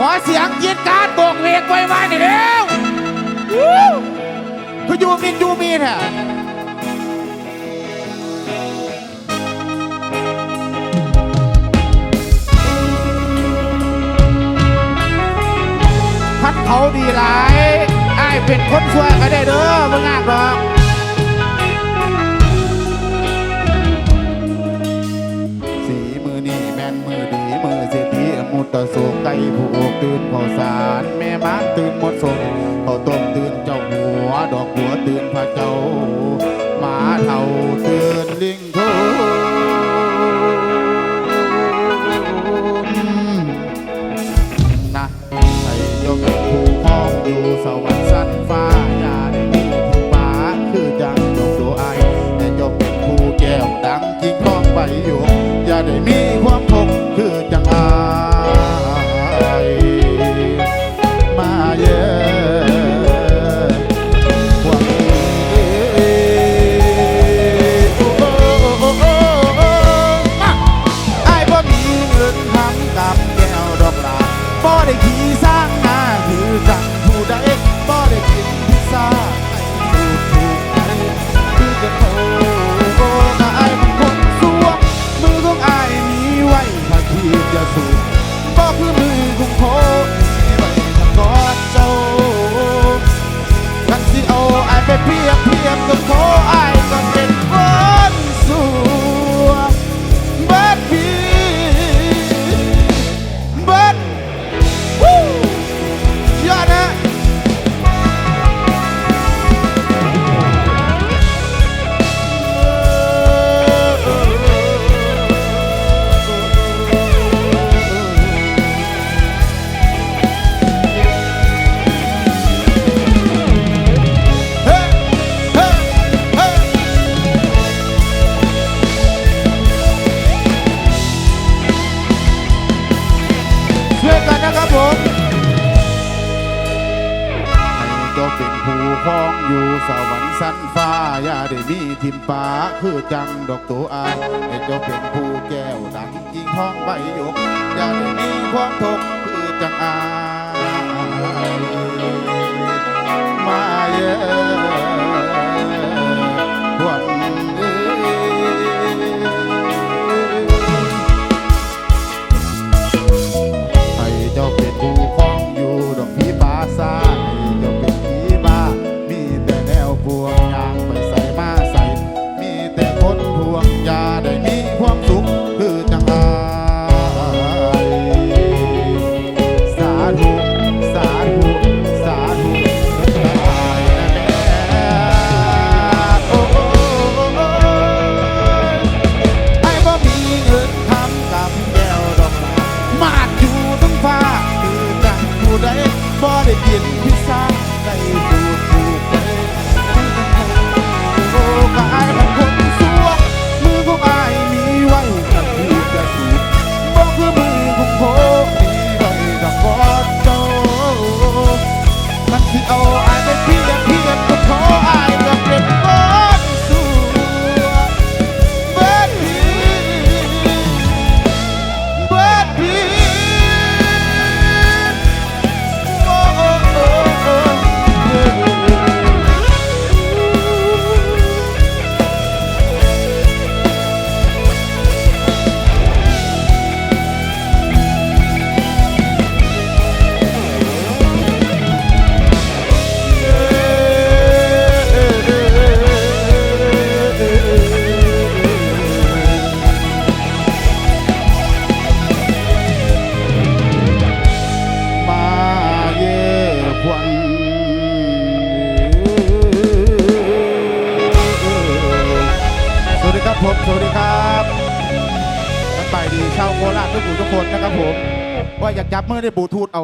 ขอเสียงยีดการดโบกเวกไว้ไว้หน่อยเร็ววู้คือยูมินยูมีแท้พัดเขาดีหลายไอ้เป็นคนช่วยก็ได้เด้อมึงงากหรอก สูงไก่ผู้อกตื่นข้าวสารแม่ม้าตื่นหมดสมข้าวต้มตื่นเจ้าหัว ดอกบัวตื่นพระเจ้าหมาเท่าตื่นลิงทุนนะใส่ยกผู้มองอยู่สวรรค์สั้นฟ้าอย่าได้มีถึงฟ้าคือจังดอกตัวไอแต่ยกเป็นผู้แก้วดังจริงก้องไปอยู่ เจ้าเป็นผู้ค้องอยู่สวรรค์สันฟ้าอย่าได้มีทิมป่าคือจังดอกตัวอาให้เจ้าเป็นผู้แก้วดังจริงท้องใบหยกอย่าได้มีความทุกข์คือจังอา วัสดีครับผม สวัสดีครับสบายดีชาวโคราชทุกผู้ทุกคนนะครับผม ว่าอยากจับมือได้บูทูธเอา